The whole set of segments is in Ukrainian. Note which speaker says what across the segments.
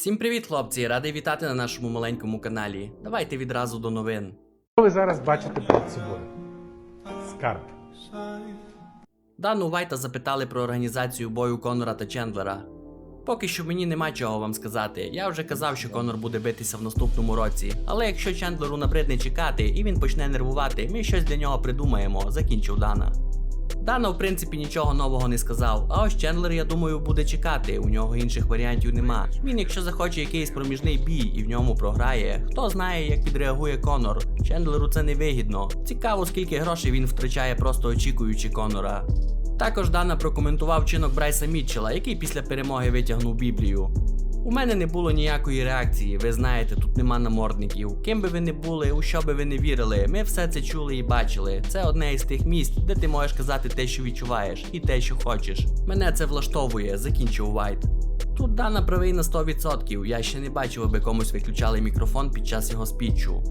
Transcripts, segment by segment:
Speaker 1: Всім привіт, хлопці! Радий вітати на нашому маленькому каналі. Давайте відразу до новин.
Speaker 2: Що ви зараз бачите перед собою? Скарб.
Speaker 1: Дану Вайта запитали про організацію бою Конора та Чендлера. Поки що мені нема чого вам сказати. Я вже казав, що Конор буде битися в наступному році. Але якщо Чендлеру набридне чекати і він почне нервувати, ми щось для нього придумаємо, закінчив Дана. Дана, в принципі, нічого нового не сказав. А ось Чендлер, я думаю, буде чекати. У нього інших варіантів нема. Він, якщо захоче якийсь проміжний бій і в ньому програє, хто знає, як відреагує Конор. Чендлеру це не вигідно. Цікаво, скільки грошей він втрачає, просто очікуючи Конора. Також Дана прокоментував чинок Брайса Мітчела, який після перемоги витягнув Біблію. У мене не було ніякої реакції, ви знаєте, тут нема намордників. Ким би ви не були, у що би ви не вірили, ми все це чули і бачили. Це одне із тих місць, де ти можеш казати те, що відчуваєш, і те, що хочеш. Мене це влаштовує, закінчив Вайт. Тут Дана правий на 100%, я ще не бачив, аби комусь виключали мікрофон під час його спічу.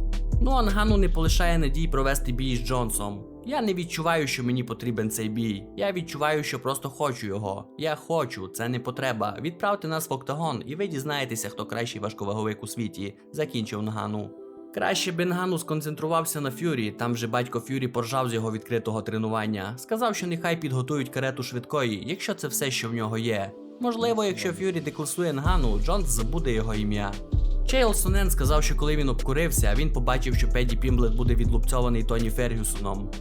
Speaker 1: Ну, Ангану не полишає надій провести бій з Джонсом. Я не відчуваю, що мені потрібен цей бій. Я відчуваю, що просто хочу його. Я хочу, це не потреба. Відправте нас в октагон, і ви дізнаєтеся, хто кращий важковаговик у світі, закінчив Нгану. Краще би Нгану сконцентрувався на Фюрі, там же батько Фюрі поржав з його відкритого тренування. Сказав, що нехай підготують карету швидкої, якщо це все, що в нього є. Можливо, якщо Фюрі декласує Нгану, Джонс забуде його ім'я. Чейл Сонен сказав, що коли він обкурився, він побачив, що Педі Пімблет буде відлупцьований Тоні Фергюсоном.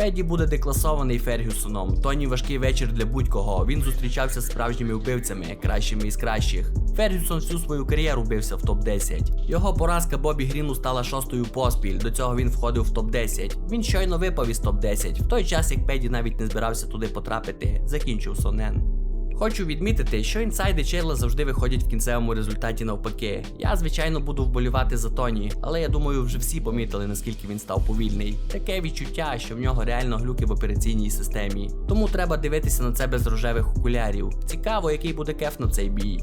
Speaker 1: Педі буде декласований Фергюсоном. Тоні важкий вечір для будь-кого. Він зустрічався з справжніми вбивцями, кращими із кращих. Фергюсон всю свою кар'єру бився в топ-10. Його поразка Бобі Гріну стала шостою поспіль. До цього він входив в топ-10. Він щойно випав із топ-10, в той час як Педі навіть не збирався туди потрапити. Закінчив Сонен. Хочу відмітити, що інсайди Чейла завжди виходять в кінцевому результаті навпаки. Я, звичайно, буду вболівати за Тоні, але я думаю, вже всі помітили, наскільки він став повільний. Таке відчуття, що в нього реально глюки в операційній системі. Тому треба дивитися на це без рожевих окулярів. Цікаво, який буде кеф на цей бій.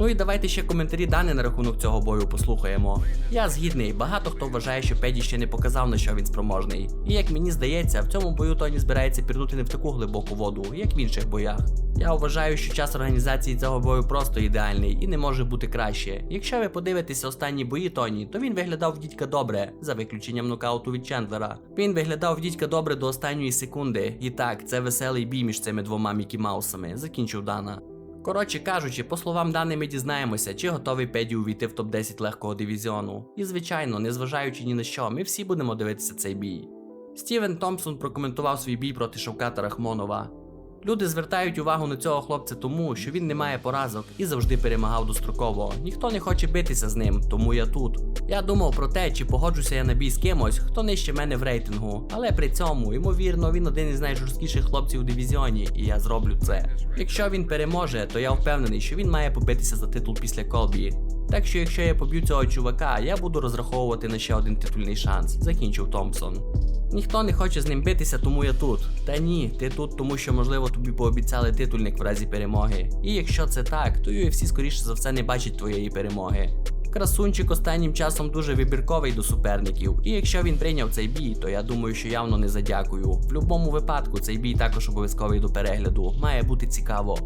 Speaker 1: Ну і давайте ще коментарі Дани на рахунок цього бою послухаємо. Я згідний, багато хто вважає, що Педі ще не показав на що він спроможний. І як мені здається, в цьому бою Тоні збирається пірнути не в таку глибоку воду, як в інших боях. Я вважаю, що час організації цього бою просто ідеальний і не може бути краще. Якщо ви подивитеся останні бої Тоні, то він виглядав в дідька добре, за виключенням нокауту від Чендлера. Він виглядав в дідька добре до останньої секунди. І так, це веселий бій між цими двома Мікі Маусами, закінчив Дана. Коротше кажучи, по словам даними, ми дізнаємося, чи готовий Педі увійти в топ-10 легкого дивізіону. І звичайно, незважаючи ні на що, ми всі будемо дивитися цей бій. Стівен Томпсон прокоментував свій бій проти Шовката Рахмонова. Люди звертають увагу на цього хлопця тому, що він не має поразок і завжди перемагав достроково. Ніхто не хоче битися з ним, тому я тут. Я думав про те, чи погоджуся я на бій з кимось, хто нижче мене в рейтингу. Але при цьому, ймовірно, він один із найжорсткіших хлопців у дивізіоні, і я зроблю це. Якщо він переможе, то я впевнений, що він має побитися за титул після Колбі. Так що, якщо я поб'ю цього чувака, я буду розраховувати на ще один титульний шанс, закінчив Томпсон. Ніхто не хоче з ним битися, тому я тут. Та ні, ти тут, тому що можливо тобі пообіцяли титульник в разі перемоги. І якщо це так, то UFC скоріше за все не бачить твоєї перемоги. Красунчик останнім часом дуже вибірковий до суперників, і якщо він прийняв цей бій, то я думаю, що явно не задякую. В будь-якому випадку цей бій також обов'язковий до перегляду. Має бути цікаво.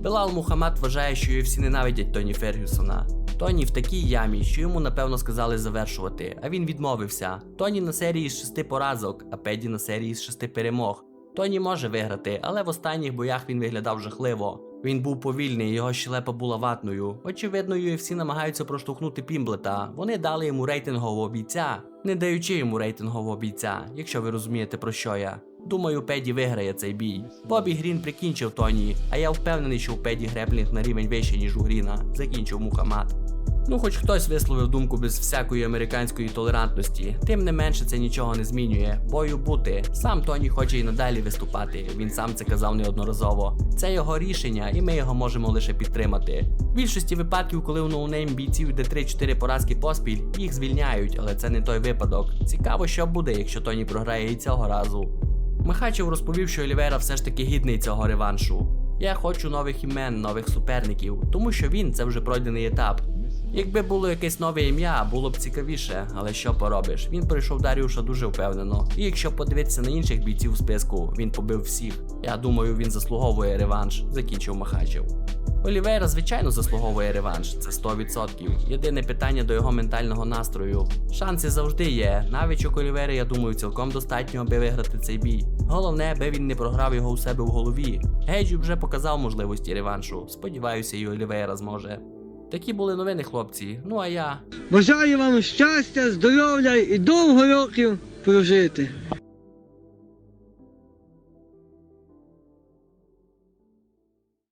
Speaker 1: Белал Мухаммад вважає, що UFC ненавидять Тоні Фергюсона. Тоні в такій ямі, що йому напевно сказали завершувати, а він відмовився. Тоні на серії з шести поразок, а Педі на серії з шести перемог. Тоні може виграти, але в останніх боях він виглядав жахливо. Він був повільний, його щелепа була ватною. Очевидно, UFC намагаються проштовхнути Пімблета. Вони дали йому рейтингового бійця, не даючи йому рейтингового бійця, якщо ви розумієте про що я. Думаю, Педі виграє цей бій. Бобі Грін прикінчив Тоні, а я впевнений, що у Педі греплінг на рівень вище, ніж у Гріна, закінчив Мухаммад. Ну, хоч хтось висловив думку без всякої американської толерантності, тим не менше це нічого не змінює. Бою бути. Сам Тоні хоче і надалі виступати. Він сам це казав неодноразово. Це його рішення, і ми його можемо лише підтримати. В більшості випадків, коли у ноунейм бійців йде 3-4 поразки поспіль, їх звільняють, але це не той випадок. Цікаво, що буде, якщо Тоні програє і цього разу. Михачев розповів, що Олівера все ж таки гідний цього реваншу. Я хочу нових імен, нових суперників, тому що він це вже пройдений етап. Якби було якесь нове ім'я, було б цікавіше, але що поробиш? Він пройшов Даріуша дуже впевнено. І якщо подивитися на інших бійців списку, він побив всіх. Я думаю, він заслуговує реванш, закінчив Махачев. Олівейра, звичайно, заслуговує реванш, це 100%. Єдине питання до його ментального настрою. Шанси завжди є. Навичок Олівери, я думаю, цілком достатньо, аби виграти цей бій. Головне, аби він не програв його у себе в голові. Гейджу вже показав можливості реваншу. Сподіваюся, і Олівейра зможе. Такі були новини, хлопці. Ну а я.
Speaker 3: Бажаю вам щастя, здоров'я і довго років прожити.